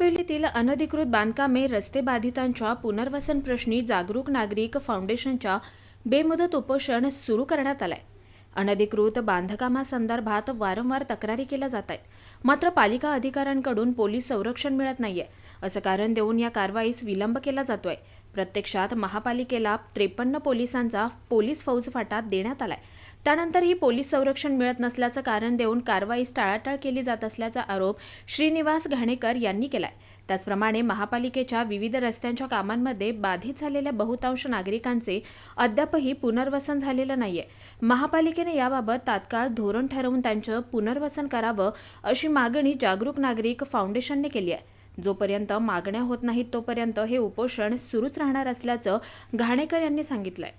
आंबिवलीतील अनधिकृत बांधकामे रस्ते बाधितांच्या पुनर्वसन प्रश्नी जागरूक नागरिक फाउंडेशनच्या बेमुदत उपोषण सुरू करण्यात आलंय. अनधिकृत बांधकामासंदर्भात वारंवार तक्रारी केल्या जात आहेत. मात्र पालिका अधिकाऱ्यांकडून पोलीस संरक्षण मिळत नाहीये. असं कारण देऊन या कारवाईस विलंब केला जातोय. प्रत्यक्षात महापालिकेला त्रेपन्न पोलिसांचा पोलीस फौज फाटा देण्यात आलाय. त्यानंतरही पोलीस संरक्षण मिळत नसल्याचं कारण देऊन कारवाईस टाळाटाळ केली जात असल्याचा आरोप श्रीनिवास घाणेकर यांनी केलाय. त्याचप्रमाणे महापालिकेच्या विविध रस्त्यांच्या कामांमध्ये बाधित झालेल्या बहुतांश नागरिकांचे अद्यापही पुनर्वसन झालेलं नाहीये. महापालिकेने याबाबत तात्काळ धोरण ठरवून त्यांचं पुनर्वसन करावं अशी मागणी जागरूक नागरिक फाउंडेशनने केली आहे. जोपर्यंत मागण्या होत नाहीत तोपर्यंत हे उपोषण सुरूच राहणार असल्याचं घाणेकर यांनी सांगितलंय.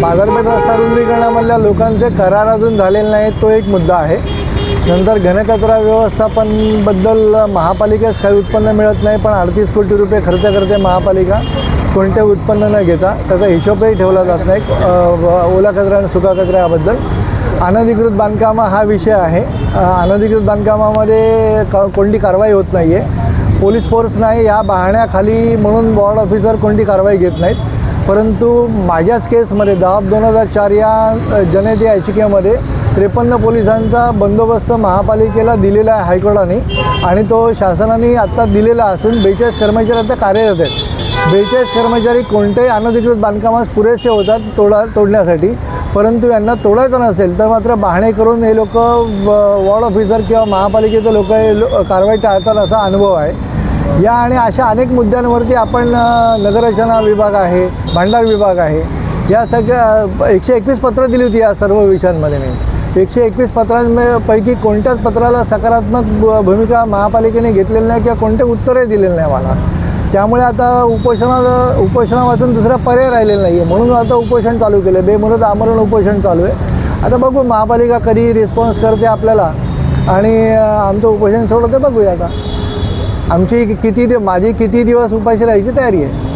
बाजारपेठ रस्ता रुंदीकरणामधल्या लोकांचे करार अजून झालेले नाहीत तो एक मुद्दा आहे. नंतर घनकचरा व्यवस्थापनबद्दल महापालिकेस काही उत्पन्न मिळत नाही पण अडतीस कोटी रुपये खर्च करते महापालिका. कोणते उत्पन्न न घेता त्याचा हिशोबही ठेवला जात नाही. ओला कचरा आणि सुका कचरा याबद्दल. अनधिकृत बांधकामं हा विषय आहे. अनधिकृत बांधकामामध्ये क कोणती कारवाई होत नाही आहे पोलीस फोर्स नाही या बहाण्याखाली म्हणून वॉर्ड ऑफिसर कोणती कारवाई घेत नाहीत. परंतु माझ्याच केसमध्ये दहा दोन हजार चार या अ, याचिकेमध्ये त्रेपन्न पोलिसांचा बंदोबस्त महापालिकेला दिलेला आहे हायकोर्टाने आणि तो शासनाने आत्ता दिलेला असून बेचाळीस कर्मचारी आता कार्यरत आहेत बेचाळीस कर्मचारी कोणत्याही अनधिकृत बांधकामास पुरेसे होतात तोडा तोडण्यासाठी. परंतु यांना तोडायचं नसेल तर मात्र बहाणे करून हे लोक वॉर्ड ऑफिसर किंवा महापालिकेचे लोक हे लो- कारवाई टाळतात असा अनुभव आहे. या आणि अशा अनेक मुद्द्यांवरती आपण नगररचना विभाग आहे भांडार विभाग आहे या सगळ्या एकशे एकवीस पत्रं दिली होती या सर्व विषयांमध्ये मी. एकशे एकवीस पत्रांपैकी कोणत्याच पत्राला सकारात्मक भूमिका महापालिकेने घेतलेली नाही किंवा कोणते उत्तरही दिलेलं नाही मला त्यामुळे आता उपोषणाला उपोषणापासून दुसरा पर्याय राहिलेला नाही आहे म्हणून आता उपोषण चालू केलं आहे बेमुदत आमरण उपोषण चालू आहे. आता बघू महापालिका कधी रिस्पॉन्स करते आपल्याला. आणि आमचं उपोषण सोडवते बघूया आता. आमची किती दि माझी किती दिवस उपाशी राहायची तयारी आहे?